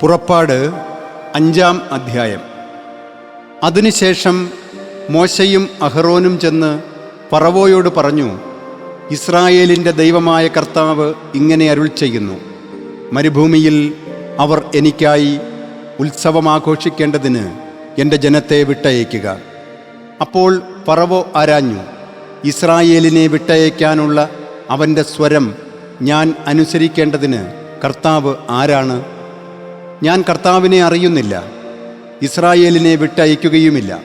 പുറപ്പാട് അഞ്ചാം അധ്യായം. അതിനുശേഷം മോശയും അഹ്റോനും ചെന്ന് പറവോയോട് പറഞ്ഞു ഇസ്രായേലിന്റെ ദൈവമായ കർത്താവ് ഇങ്ങനെ അരുൾ ചെയ്യുന്നു. മരുഭൂമിയിൽ അവർ എനിക്കായി ഉത്സവം ആഘോഷിക്കേണ്ടതിന് എന്റെ ജനത്തെ വിട്ടയക്കുക അപ്പോൾ പറവോ ആരാഞ്ഞു ഇസ്രായേലിനെ വിട്ടയക്കാനുള്ള അവന്റെ സ്വരം ഞാൻ അനുസരിക്കേണ്ടതിന് കർത്താവ് ആരാണ്? ഞാൻ കർത്താവിനെ അറിയുന്നില്ല ഇസ്രായേലിനെ വിട്ടയക്കുകയുമില്ല.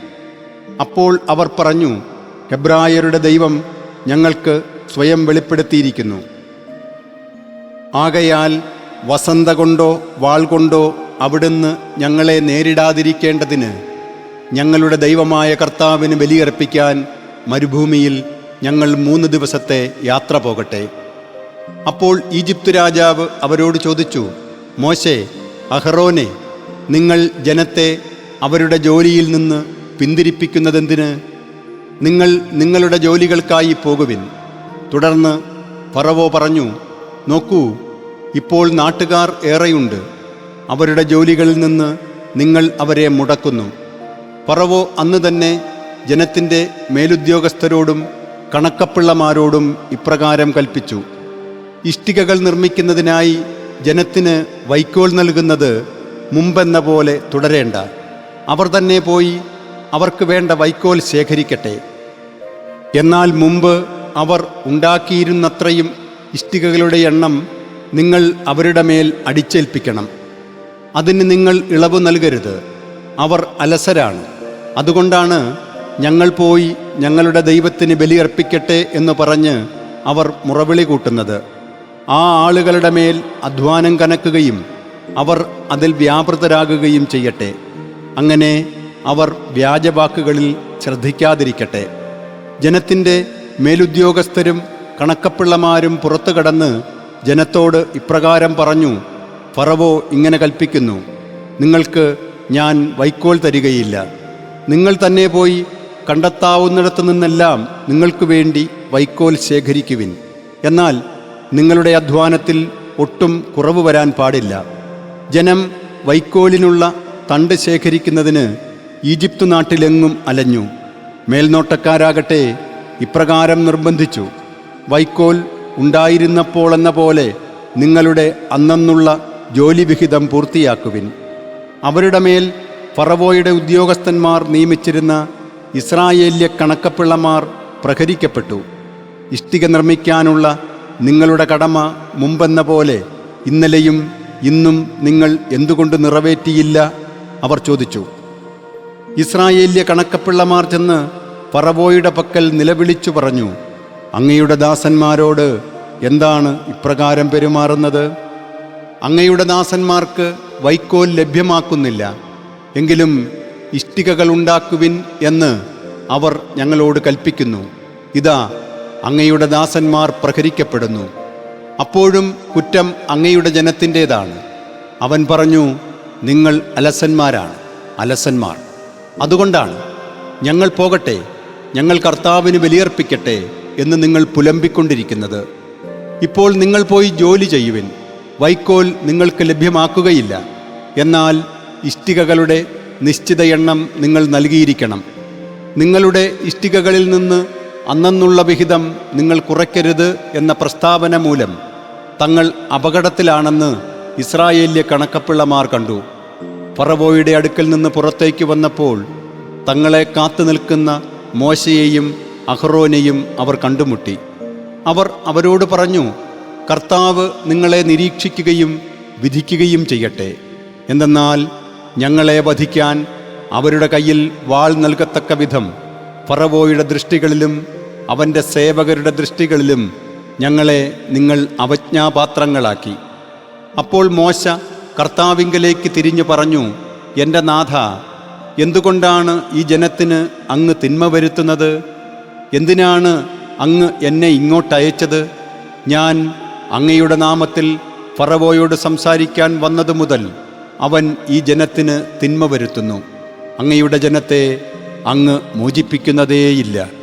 അപ്പോൾ അവർ പറഞ്ഞു ഹെബ്രായരുടെ ദൈവം ഞങ്ങൾക്ക് സ്വയം വെളിപ്പെടുത്തിയിരിക്കുന്നു. ആകയാൽ വസന്ത കൊണ്ടോ വാൾ കൊണ്ടോ അവിടുന്ന് ഞങ്ങളെ നേരിടാതിരിക്കേണ്ടതിന് ഞങ്ങളുടെ ദൈവമായ കർത്താവിന് ബലിയർപ്പിക്കാൻ മരുഭൂമിയിൽ ഞങ്ങൾ മൂന്ന് ദിവസത്തെ യാത്ര പോകട്ടെ. അപ്പോൾ ഈജിപ്ത് രാജാവ് അവരോട് ചോദിച്ചു മോശെ അഹറോനെ നിങ്ങൾ ജനത്തെ അവരുടെ ജോലിയിൽ നിന്ന് പിന്തിരിപ്പിക്കുന്നതെന്തിന്? നിങ്ങൾ നിങ്ങളുടെ ജോലികൾക്കായി പോകുവിൻ. തുടർന്ന് ഫറവോ പറഞ്ഞു നോക്കൂ ഇപ്പോൾ നാട്ടുകാർ ഏറെയുണ്ട്. അവരുടെ ജോലികളിൽ നിന്ന് നിങ്ങൾ അവരെ മുടക്കുന്നു. പറവോ അന്ന് തന്നെ ജനത്തിന്റെ മേലുദ്യോഗസ്ഥരോടും കണക്കപ്പിള്ളമാരോടും ഇപ്രകാരം കൽപ്പിച്ചു ഇഷ്ടികകൾ നിർമ്മിക്കുന്നതിനായി ജനത്തിന് വൈക്കോൽ നൽകുന്നത് മുമ്പെന്ന പോലെ തുടരേണ്ട. അവർ തന്നെ പോയി അവർക്ക് വേണ്ട വൈക്കോൽ ശേഖരിക്കട്ടെ. എന്നാൽ മുമ്പ് അവർ ഉണ്ടാക്കിയിരുന്നത്രയും ഇഷ്ടികകളുടെ എണ്ണം നിങ്ങൾ അവരുടെ മേൽ അടിച്ചേൽപ്പിക്കണം. അതിന് നിങ്ങൾ ഇളവ് നൽകരുത്. അവർ അലസരാണ്. അതുകൊണ്ടാണ് ഞങ്ങൾ പോയി ഞങ്ങളുടെ ദൈവത്തിന് ബലിയർപ്പിക്കട്ടെ എന്ന് പറഞ്ഞ് അവർ മുറവിളി കൂട്ടുന്നത്. ആ ആളുകളുടെ മേൽ അധ്വാനം കനക്കുകയും അവർ അതിൽ വ്യാപൃതരാകുകയും ചെയ്യട്ടെ. അങ്ങനെ അവർ വ്യാജവാക്കുകളിൽ ശ്രദ്ധിക്കാതിരിക്കട്ടെ. ജനത്തിന്റെ മേലുദ്യോഗസ്ഥരും കണക്കപ്പിള്ളമാരും പുറത്തു കടന്ന് ജനത്തോട് ഇപ്രകാരം പറഞ്ഞു ഫറവോ ഇങ്ങനെ കൽപ്പിക്കുന്നു നിങ്ങൾക്ക് ഞാൻ വൈക്കോൽ തരികയില്ല. നിങ്ങൾ തന്നെ പോയി കണ്ടെത്താവുന്നിടത്തു നിന്നെല്ലാം നിങ്ങൾക്ക് വേണ്ടി വൈക്കോൽ ശേഖരിക്കുവിൻ. എന്നാൽ നിങ്ങളുടെ അധ്വാനത്തിൽ ഒട്ടും കുറവ് വരാൻ പാടില്ല. ജനം വൈക്കോലിനുള്ള തണ്ട് ശേഖരിക്കുന്നതിന് ഈജിപ്തു നാട്ടിലെങ്ങും അലഞ്ഞു. മേൽനോട്ടക്കാരാകട്ടെ ഇപ്രകാരം നിർബന്ധിച്ചു. വൈക്കോൽ ഉണ്ടായിരുന്നപ്പോൾ എന്ന പോലെ നിങ്ങളുടെ അന്നന്നുള്ള ജോലിവിഹിതം പൂർത്തിയാക്കുവിൻ. അവരുടെ മേൽ ഫറവോയുടെ ഉദ്യോഗസ്ഥന്മാർ നിയമിച്ചിരുന്ന ഇസ്രായേല്യ കണക്കപ്പിള്ളമാർ പ്രഹരിക്കപ്പെട്ടു. ഇഷ്ടിക നിർമ്മിക്കാനുള്ള നിങ്ങളുടെ കടമ മുമ്പെന്ന പോലെ ഇന്നലെയും ഇന്നും നിങ്ങൾ എന്തുകൊണ്ട് നിറവേറ്റിയില്ല? അവർ ചോദിച്ചു. ഇസ്രായേല്യ കണക്കപ്പിള്ളമാർ ചെന്ന് പറവോയുടെ പക്കൽ നിലവിളിച്ചു പറഞ്ഞു അങ്ങയുടെ ദാസന്മാരോട് എന്താണ് ഇപ്രകാരം പെരുമാറുന്നത്? അങ്ങയുടെ ദാസന്മാർക്ക് വൈക്കോൽ ലഭ്യമാക്കുന്നില്ല. എങ്കിലും ഇഷ്ടികകൾ ഉണ്ടാക്കുവിൻ എന്ന് അവർ ഞങ്ങളോട് കൽപ്പിക്കുന്നു. ഇതാ അങ്ങയുടെ ദാസന്മാർ പ്രഹരിക്കപ്പെടുന്നു. അപ്പോഴും കുറ്റം അങ്ങയുടെ ജനത്തിന്റേതാണ്. അവൻ പറഞ്ഞു നിങ്ങൾ അലസന്മാരാണ് അലസന്മാർ. അതുകൊണ്ടാണ് ഞങ്ങൾ പോകട്ടെ ഞങ്ങൾ കർത്താവിന് ബലിയർപ്പിക്കട്ടെ എന്ന് നിങ്ങൾ പുലമ്പിക്കൊണ്ടിരിക്കുന്നത്. ഇപ്പോൾ നിങ്ങൾ പോയി ജോലി ചെയ്യുവിൻ വൈക്കോൽ നിങ്ങൾക്ക് ലഭ്യമാക്കുകയില്ല. എന്നാൽ ഇഷ്ടികകളുടെ നിശ്ചിത എണ്ണം നിങ്ങൾ നൽകിയിരിക്കണം. നിങ്ങളുടെ ഇഷ്ടികകളിൽ നിന്ന് അന്നുള്ള വിഹിതം നിങ്ങൾ കുറയ്ക്കരുത് എന്ന പ്രസ്താവന മൂലം തങ്ങൾ അപകടത്തിലാണെന്ന് ഇസ്രായേല്യ കണക്കപ്പിള്ളമാർ കണ്ടു. ഫറവോയുടെ അടുക്കൽ നിന്ന് പുറത്തേക്ക് വന്നപ്പോൾ തങ്ങളെ കാത്തു നിൽക്കുന്ന മോശയെയും അഹ്റോനെയും അവർ കണ്ടുമുട്ടി. അവർ അവരോട് പറഞ്ഞു കർത്താവ് നിങ്ങളെ നിരീക്ഷിക്കുകയും വിധിക്കുകയും ചെയ്യട്ടെ. എന്തെന്നാൽ ഞങ്ങളെ വധിക്കാൻ അവരുടെ കയ്യിൽ വാൾ നൽകത്തക്ക വിധം ഫറവോയുടെ ദൃഷ്ടികളിലും അവന്റെ സേവകരുടെ ദൃഷ്ടികളിലും ഞങ്ങളെ നിങ്ങൾ അവജ്ഞാപാത്രങ്ങളാക്കി. അപ്പോൾ മോശ കർത്താവിങ്കലേക്ക് തിരിഞ്ഞു പറഞ്ഞു എന്റെ നാഥ എന്തുകൊണ്ടാണ് ഈ ജനത്തിന് അങ്ങ് തിന്മ വരുത്തുന്നത്? എന്തിനാണ് അങ്ങ് എന്നെ ഇങ്ങോട്ടയച്ചത് ഞാൻ അങ്ങയുടെ നാമത്തിൽ ഫറവോയോട് സംസാരിക്കാൻ വന്നതു മുതൽ അവൻ ഈ ജനത്തിന് തിന്മ വരുത്തുന്നു. അങ്ങയുടെ ജനത്തെ അങ്ങ് മോചിപ്പിക്കുന്നതേയില്ല.